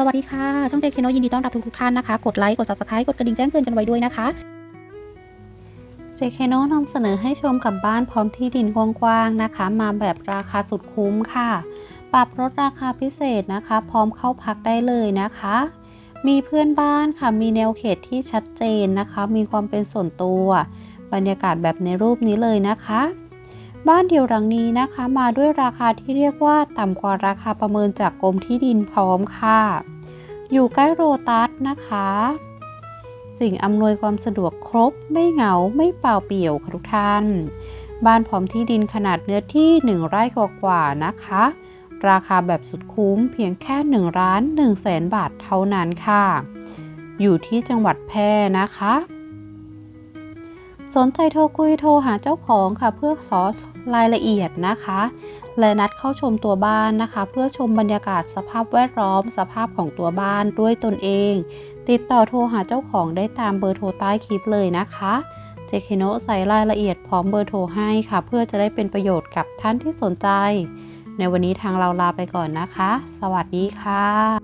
สวัสดีค่ะ ช่องเจคเคโนยินดีต้อนรับทุกๆท่านนะคะ กดไลค์ กด subscribe กดกระดิ่งแจ้งเตือนกันไว้ด้วยนะคะ เจคเคโนนำเสนอให้ชมกับบ้านพร้อมที่ดินกว้างๆนะคะ มาแบบราคาสุดคุ้มค่ะ ปรับลดราคาพิเศษนะคะ พร้อมเข้าพักได้เลยนะคะ มีเพื่อนบ้านค่ะ มีแนวเขตที่ชัดเจนนะคะ มีความเป็นส่วนตัว บรรยากาศแบบในรูปนี้เลยนะคะ บ้านเดี่ยวหลังนี้นะคะ มาด้วยราคาที่เรียกว่าต่ำกว่าราคาประเมินจากกรมที่ดินพร้อมค่ะ อยู่ใกล้โรตัสนะคะ สิ่งอำนวยความสะดวกครบ ไม่เหงาไม่เปล่าเปลี่ยวค่ะทุกท่าน บ้านพร้อมที่ดินขนาดเนื้อที่ 1 ไร่กว่าๆนะคะ ราคาแบบสุดคุ้มเพียงแค่1ล้าน1แสนบาทเท่านั้นค่ะ อยู่ที่จังหวัดแพร่นะคะ สนใจโทรคุยโทรหาเจ้าของค่ะ เพื่อขอรายละเอียดนะคะ และนัดเข้าชมตัวบ้านนะคะ เพื่อชมบรรยากาศสภาพแวดล้อม สภาพของตัวบ้านด้วยตนเอง ติดต่อโทรหาเจ้าของได้ตามเบอร์โทรใต้คลิปเลยนะคะเจคิโนใส่รายละเอียดพร้อมเบอร์โทรให้ค่ะ เพื่อจะได้เป็นประโยชน์กับท่านที่สนใจ ในวันนี้ทางเราลาไปก่อนนะคะ สวัสดีค่ะ